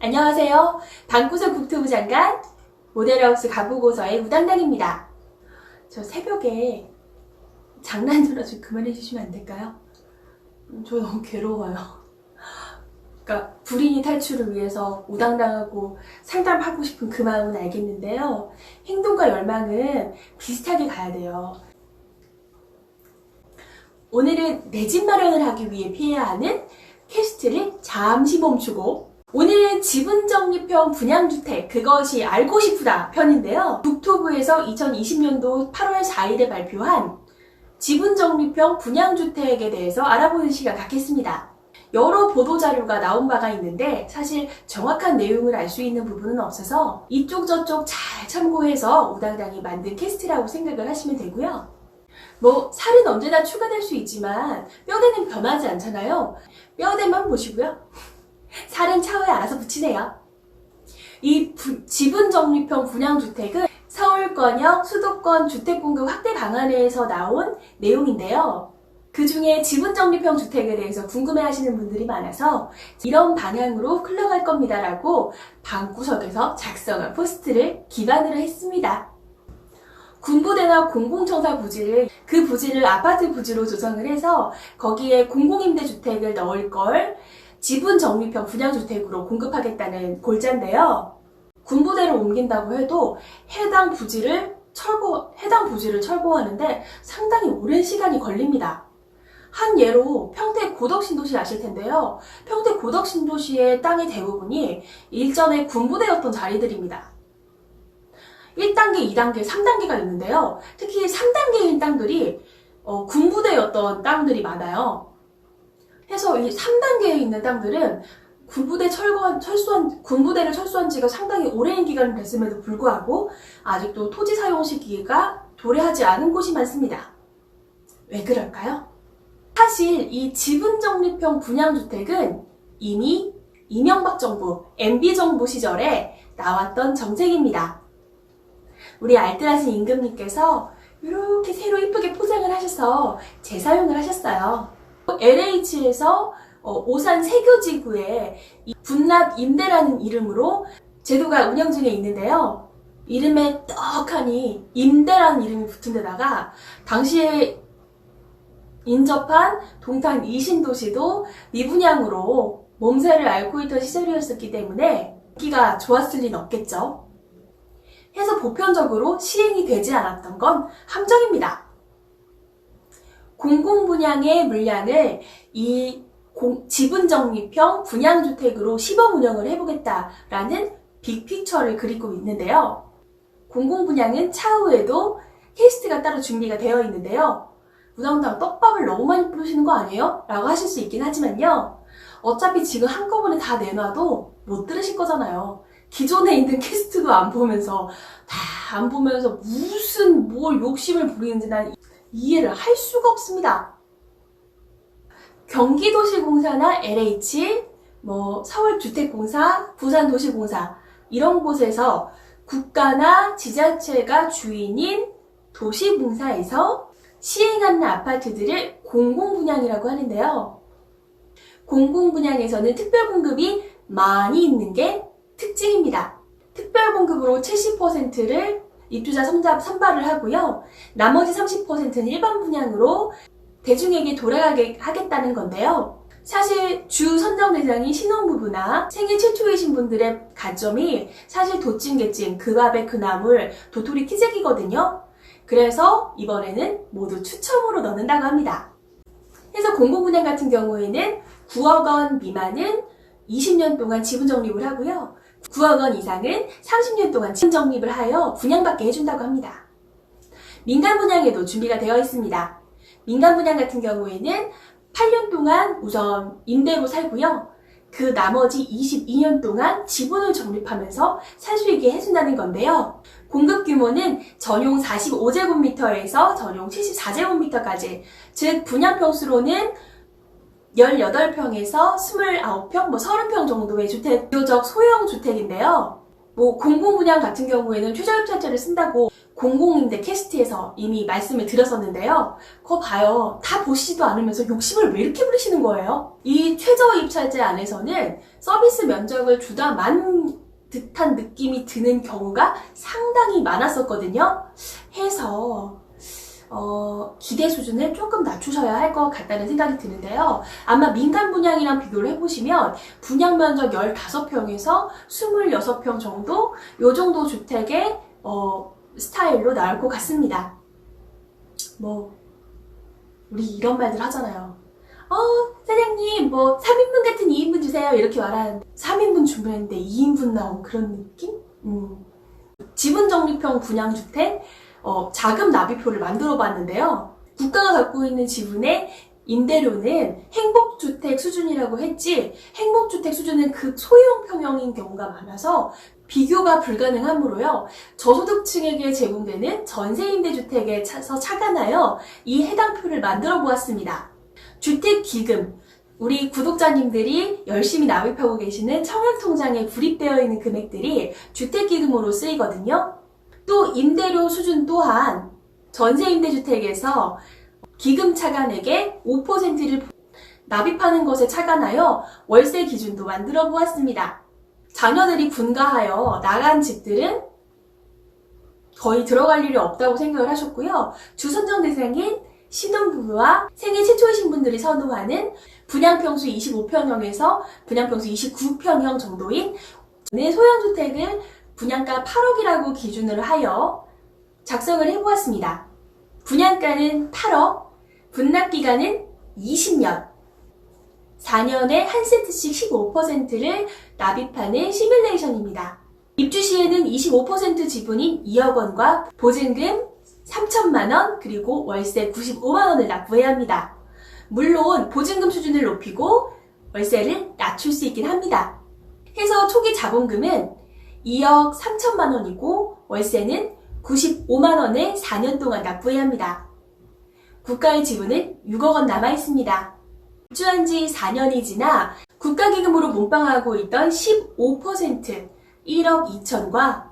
안녕하세요. 방구석 국토부 장관 모델하우스 가부고서의 우당당입니다. 저 새벽에 장난 전화 좀 그만해 주시면 안 될까요? 음, 저 너무 괴로워요. 그러니까 불인이 탈출을 위해서 우당당하고 상담하고 싶은 그 마음은 알겠는데요. 행동과 열망은 비슷하게 가야 돼요. 오늘은 내 집 마련을 하기 위해 피해야 하는 캐스트를 잠시 멈추고 오늘은 지분정리형 분양주택 그것이 알고 싶다 편인데요. 국토부에서 2020년도 8월 4일에 발표한 지분정리형 분양주택에 대해서 알아보는 시간 갖겠습니다. 여러 보도자료가 나온 바가 있는데 사실 정확한 내용을 알 수 있는 부분은 없어서 이쪽 저쪽 잘 참고해서 우당당이 만든 캐스트라고 생각을 하시면 되고요. 뭐 살은 언제나 추가될 수 있지만 뼈대는 변하지 않잖아요. 뼈대만 보시고요. 살은 차후에 알아서 붙이세요. 이 부- 지분정리형 분양주택은 서울권역 수도권 주택공급 확대 방안에서 나온 내용인데요. 그 중에 지분정리형 주택에 대해서 궁금해 하시는 분들이 많아서 이런 방향으로 흘러갈 겁니다 라고 방구석에서 작성한 포스트를 기반으로 했습니다. 군부대나 공공청사 부지를 그 부지를 아파트 부지로 조성을 해서 거기에 공공임대주택을 넣을 걸 지분 적립형 분양주택으로 공급하겠다는 골자인데요. 군부대를 옮긴다고 해도 해당 부지를 철거, 해당 부지를 철거하는데 상당히 오랜 시간이 걸립니다. 한 예로 평택 고덕신도시 아실 텐데요. 평택 고덕신도시의 땅의 대부분이 일전에 군부대였던 자리들입니다. 1단계, 2단계, 3단계가 있는데요. 특히 3단계인 땅들이 어, 군부대였던 땅들이 많아요. 해서 이 3단계에 있는 땅들은 군부대 철거한, 철수한, 군부대를 철수한 지가 상당히 오랜 기간이 됐음에도 불구하고 아직도 토지 사용 시기가 도래하지 않은 곳이 많습니다. 왜 그럴까요? 사실 이 지분정립형 분양주택은 이미 이명박 정부, MB 정부 시절에 나왔던 정책입니다. 우리 알뜰하신 임금님께서 이렇게 새로 이쁘게 포장을 하셔서 재사용을 하셨어요. LH에서 어, 오산 세교지구에 이 분납 임대라는 이름으로 제도가 운영 중에 있는데요. 이름에 떡하니 임대라는 이름이 붙은 데다가 당시에 인접한 동탄 이신도시도 미분양으로 몸살을 앓고 있던 시절이었었기 때문에 인기가 좋았을 리는 없겠죠. 해서 보편적으로 시행이 되지 않았던 건 함정입니다. 공공 분양의 물량을 이 공- 지분정립형 분양 주택으로 시범 운영을 해보겠다라는 빅피처를 그리고 있는데요. 공공 분양은 차후에도 캐스트가 따로 준비가 되어 있는데요. 무당당 떡밥을 너무 많이 뿌리시는 거 아니에요? 라고 하실 수 있긴 하지만요. 어차피 지금 한꺼번에 다 내놔도 못 들으실 거잖아요. 기존에 있는 캐스트도 안 보면서 다 안 보면서 무슨 뭘 욕심을 부리는지 난 이해를 할 수가 없습니다. 경기도시공사나 LH, 뭐 서울주택공사, 부산도시공사 이런 곳에서 국가나 지자체가 주인인 도시공사에서 시행하는 아파트들을 공공분양이라고 하는데요. 공공분양에서는 특별공급이 많이 있는 게 특징입니다. 특별공급으로 70%를 입주자 선잡 선발을 하고요. 나머지 30%는 일반 분양으로 대중에게 돌아가게 하겠다는 건데요. 사실 주 선정 대상이 신혼부부나 생애 최초이신 분들의 가점이 사실 도찐개찐 그 밥에 그 나물 도토리 키재기거든요. 그래서 이번에는 모두 추첨으로 넣는다고 합니다. 그래서 공공분양 같은 경우에는 9억 원 미만은 20년 동안 지분 적립을 하고요. 9억 원 이상은 30년 동안 적립을 하여 분양받게 해준다고 합니다. 민간 분양에도 준비가 되어 있습니다. 민간 분양 같은 경우에는 8년 동안 우선 임대로 살고요. 그 나머지 22년 동안 지분을 적립하면서 살 수 있게 해준다는 건데요. 공급 규모는 전용 45제곱미터에서 전용 74제곱미터까지, 즉 분양 평수로는 18평에서 29평, 뭐 30평 정도의 주택, 비교적 소형 주택인데요. 뭐 공공 분양 같은 경우에는 최저입찰제를 쓴다고 공공임대 캐스트에서 이미 말씀을 드렸었는데요. 그거 봐요. 다 보시지도 않으면서 욕심을 왜 이렇게 부리시는 거예요? 이 최저 입찰제 안에서는 서비스 면적을 주다 만 듯한 느낌이 드는 경우가 상당히 많았었거든요. 해서 어, 기대 수준을 조금 낮추셔야 할 것 같다는 생각이 드는데요. 아마 민간 분양이랑 비교를 해보시면 분양 면적 15평에서 26평 정도 요 정도 주택의 어, 스타일로 나올 것 같습니다. 뭐 우리 이런 말들 하잖아요. 어, 사장님, 뭐, 3인분 같은 2인분 주세요. 이렇게 말하는데, 3인분 주문했는데 2인분 나온 그런 느낌? 음. 지분 적립형 분양주택, 어, 자금 납입표를 만들어 봤는데요. 국가가 갖고 있는 지분의 임대료는 행복주택 수준이라고 했지, 행복주택 수준은 극 소형 평형인 경우가 많아서 비교가 불가능하므로요. 저소득층에게 제공되는 전세임대주택에 차서 착안하여 이 해당 표를 만들어 보았습니다. 주택기금. 우리 구독자님들이 열심히 납입하고 계시는 청약통장에 불입되어 있는 금액들이 주택기금으로 쓰이거든요. 또 임대료 수준 또한 전세 임대주택에서 기금 차관에게 5%를 납입하는 것에 차관하여 월세 기준도 만들어 보았습니다. 자녀들이 분가하여 나간 집들은 거의 들어갈 일이 없다고 생각을 하셨고요. 주선정 대상인 신혼부부와 생애 최초이신 분들이 선호하는 분양평수 25평형에서 분양평수 29평형 정도인 내 소형주택을 분양가 8억이라고 기준으로 하여 작성을 해보았습니다. 분양가는 8억, 분납기간은 20년, 4년에 한 세트씩 15%를 납입하는 시뮬레이션입니다. 입주 시에는 25% 지분인 2억 원과 보증금 3천만 원 그리고 월세 95만 원을 납부해야 합니다. 물론 보증금 수준을 높이고 월세를 낮출 수 있긴 합니다. 해서 초기 자본금은 2억 3천만 원이고 월세는 95만 원을 4년 동안 납부해야 합니다. 국가의 지분은 6억 원 남아 있습니다. 입주한 지 4년이 지나 국가기금으로 몸빵하고 있던 15% 1억 2천과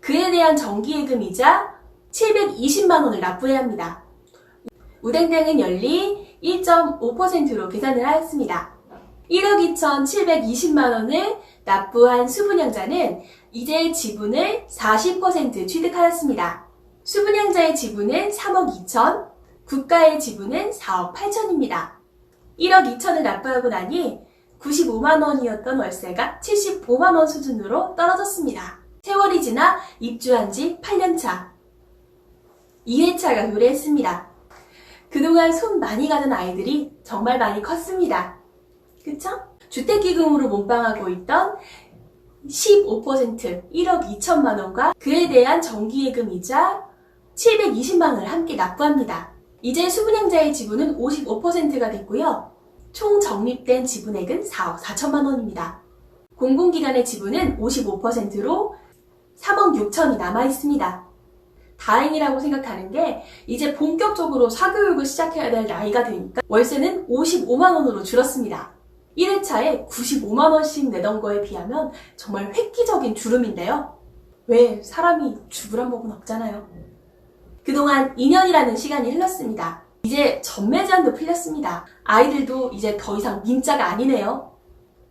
그에 대한 정기예금이자 720만 원을 납부해야 합니다. 우당당은 연리 1.5%로 계산을 하였습니다. 1억 2,720만 원을 납부한 수분양자는 이제 지분을 40% 취득하였습니다. 수분양자의 지분은 3억 2천, 국가의 지분은 4억 8천입니다. 1억 2천을 납부하고 나니 95만 원이었던 월세가 75만 원 수준으로 떨어졌습니다. 세월이 지나 입주한 지 8년 차. 2회차가 도래했습니다. 그동안 손 많이 가는 아이들이 정말 많이 컸습니다. 그쵸? 주택기금으로 몸빵하고 있던 15% 1억 2천만 원과 그에 대한 정기예금 이자 720만 원을 함께 납부합니다. 이제 수분양자의 지분은 55%가 됐고요. 총 적립된 지분액은 4억 4천만 원입니다. 공공기관의 지분은 55%로 3억 6천이 남아 있습니다. 다행이라고 생각하는 게 이제 본격적으로 사교육을 시작해야 될 나이가 되니까 월세는 55만 원으로 줄었습니다. 1회차에 95만 원씩 내던 거에 비하면 정말 획기적인 주름인데요. 왜 사람이 죽으란 법은 없잖아요. 그동안 2년이라는 시간이 흘렀습니다. 이제 전매 제한도 풀렸습니다. 아이들도 이제 더 이상 민자가 아니네요.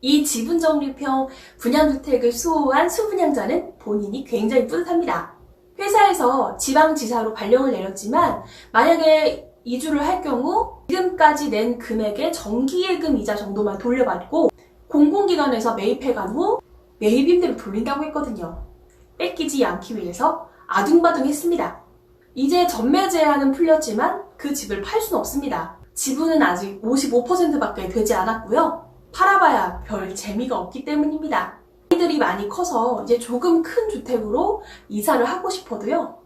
이 지분 적립형 분양주택을 수호한 수분양자는 본인이 굉장히 뿌듯합니다. 회사에서 지방지사로 발령을 내렸지만 만약에 이주를 할 경우 지금까지 낸 금액의 정기예금 이자 정도만 돌려받고 공공기관에서 매입해간 후 매입임대로 돌린다고 했거든요. 뺏기지 않기 위해서 아둥바둥했습니다. 이제 전매 제한은 풀렸지만 그 집을 팔 수는 없습니다. 지분은 아직 55%밖에 되지 않았고요. 팔아봐야 별 재미가 없기 때문입니다. 아이들이 많이 커서 이제 조금 큰 주택으로 이사를 하고 싶어도요.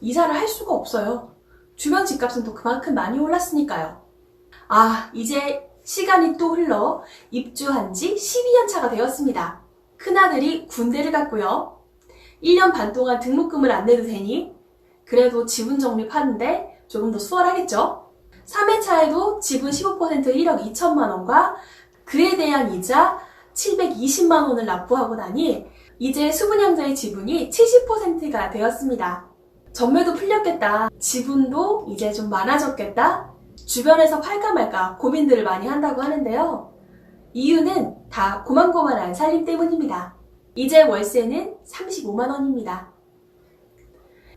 이사를 할 수가 없어요. 주변 집값은 또 그만큼 많이 올랐으니까요. 아, 이제 시간이 또 흘러 입주한 지 12년 차가 되었습니다. 큰아들이 군대를 갔고요. 1년 반 동안 등록금을 안 내도 되니 그래도 지분 적립하는데 조금 더 수월하겠죠? 3회차에도 지분 15% 1억 2천만 원과 그에 대한 이자 720만 원을 납부하고 나니 이제 수분양자의 지분이 70%가 되었습니다. 전매도 풀렸겠다. 지분도 이제 좀 많아졌겠다. 주변에서 팔까 말까 고민들을 많이 한다고 하는데요. 이유는 다 고만고만한 살림 때문입니다. 이제 월세는 35만원입니다.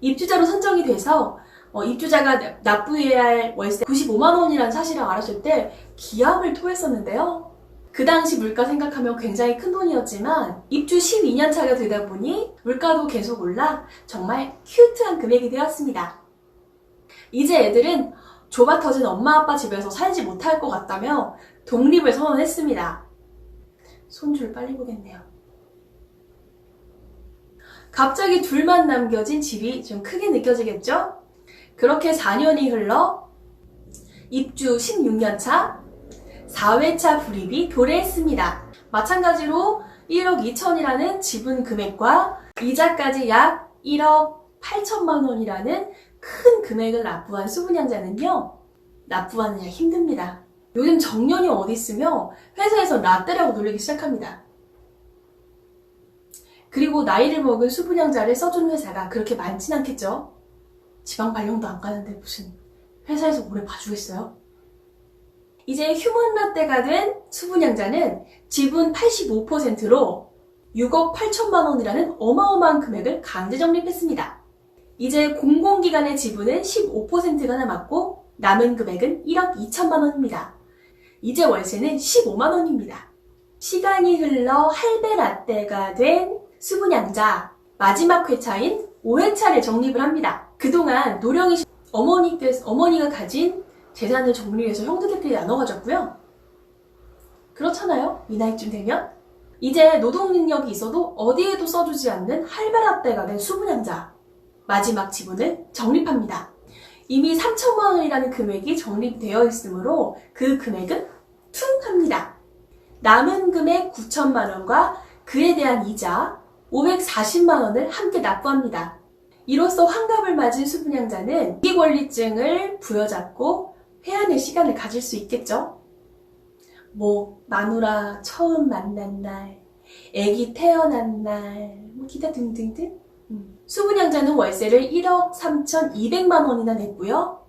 입주자로 선정이 돼서 어, 입주자가 납- 납부해야 할 월세 95만원이라는 사실을 알았을 때 기함을 토했었는데요. 그 당시 물가 생각하면 굉장히 큰 돈이었지만 입주 12년 차가 되다 보니 물가도 계속 올라 정말 큐트한 금액이 되었습니다. 이제 애들은 좁아 터진 엄마 아빠 집에서 살지 못할 것 같다며 독립을 선언했습니다. 손줄 빨리 보겠네요. 갑자기 둘만 남겨진 집이 좀 크게 느껴지겠죠? 그렇게 4년이 흘러 입주 16년 차 4회차 불입이 도래했습니다. 마찬가지로 1억 2천이라는 지분 금액과 이자까지 약 1억 8천만 원이라는 큰 금액을 납부한 수분양자는요, 납부하느냐 힘듭니다. 요즘 정년이 어디 있으며 회사에서 라떼라고 놀리기 시작합니다. 그리고 나이를 먹은 수분양자를 써주는 회사가 그렇게 많진 않겠죠? 지방 발령도 안 가는데 무슨 회사에서 오래 봐주겠어요? 이제 휴먼 라떼가 된 수분양자는 지분 85%로 6억 8천만 원이라는 어마어마한 금액을 강제 적립했습니다. 이제 공공기관의 지분은 15%가 남았고 남은 금액은 1억 2천만 원입니다. 이제 월세는 15만 원입니다. 시간이 흘러 할배 라떼가 된 수분양자 마지막 회차인 5회차를 적립을 합니다. 그동안 노령이 시- 어머니께서 어머니가 가진 재산을 정리해서 형제들끼리 나눠 가졌고요. 그렇잖아요. 이 나이쯤 되면 이제 노동 능력이 있어도 어디에도 써주지 않는 할배라떼가 된 수분양자 마지막 지분을 적립합니다. 이미 3천만 원이라는 금액이 적립되어 있으므로 그 금액은 퉁합니다. 남은 금액 9천만 원과 그에 대한 이자 540만 원을 함께 납부합니다. 이로써 환갑을 맞은 수분양자는 이 권리증을 부여잡고 회한의 시간을 가질 수 있겠죠? 뭐 마누라 처음 만난 날, 아기 태어난 날, 뭐 기타 등등등. 음. 수분양자는 월세를 1억 3,200만 원이나 냈고요.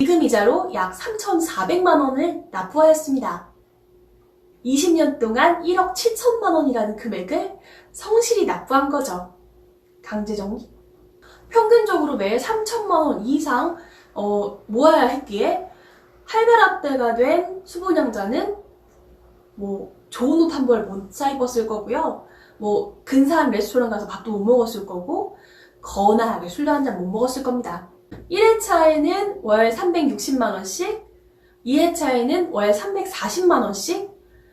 지금 이자로 약 3,400만 원을 납부하였습니다. 20년 동안 1억 7천만 원이라는 금액을 성실히 납부한 거죠. 강제정리. 평균적으로 매해 3천만 원 이상 어, 모아야 했기에 할배라떼가 된 수분양자는 뭐 좋은 옷 한 벌 못 사 입었을 거고요. 뭐 근사한 레스토랑 가서 밥도 못 먹었을 거고 거나하게 술도 한 잔 못 먹었을 겁니다. 1회차에는 월 360만 원씩, 2회차에는 월 340만 원씩,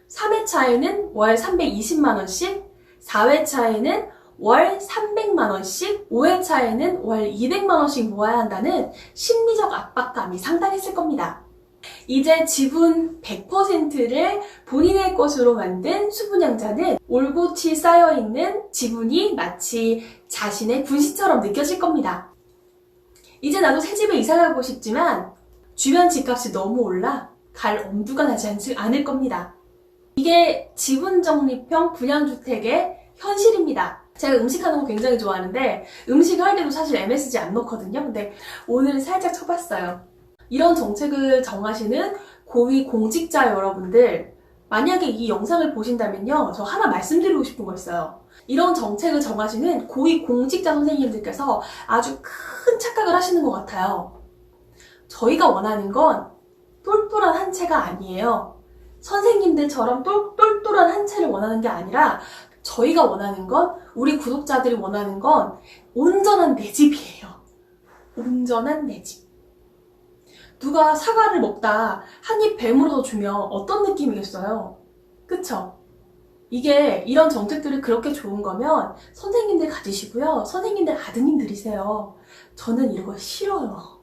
3회차에는 월 320만 원씩, 4회차에는 월 300만 원씩, 5회차에는 월 200만 원씩 모아야 한다는 심리적 압박감이 상당했을 겁니다. 이제 지분 100%를 본인의 것으로 만든 수분양자는 올곧이 쌓여있는 지분이 마치 자신의 분식처럼 느껴질 겁니다. 이제 나도 새 집에 이사가고 싶지만 주변 집값이 너무 올라 갈 엄두가 나지 않을 겁니다. 이게 지분 적립형 분양주택의 현실입니다. 제가 음식하는 거 굉장히 좋아하는데 음식 할 때도 사실 MSG 안 넣거든요. 근데 오늘 살짝 쳐봤어요. 이런 정책을 정하시는 고위 공직자 여러분들, 만약에 이 영상을 보신다면요, 저 하나 말씀드리고 싶은 거 있어요. 이런 정책을 정하시는 고위 공직자 선생님들께서 아주 큰 착각을 하시는 것 같아요. 저희가 원하는 건 똘똘한 한 채가 아니에요. 선생님들처럼 똘, 똘똘한 한 채를 원하는 게 아니라 저희가 원하는 건, 우리 구독자들이 원하는 건 온전한 내 집이에요. 온전한 내 집. 누가 사과를 먹다 한 입 배물어서 주면 어떤 느낌이겠어요? 그쵸? 이게 이런 정책들이 그렇게 좋은 거면 선생님들 가지시고요. 선생님들 아드님들이세요. 저는 이런 거 싫어요.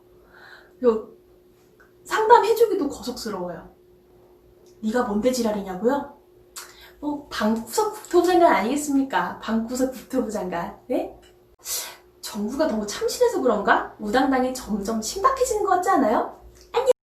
요 상담해주기도 거석스러워요. 네가 뭔데 지랄이냐고요? 뭐 방구석 국토부 장관 아니겠습니까? 방구석 국토부 장관. 네? 정부가 너무 참신해서 그런가? 우당당이 점점 신박해지는 것 같지 않아요?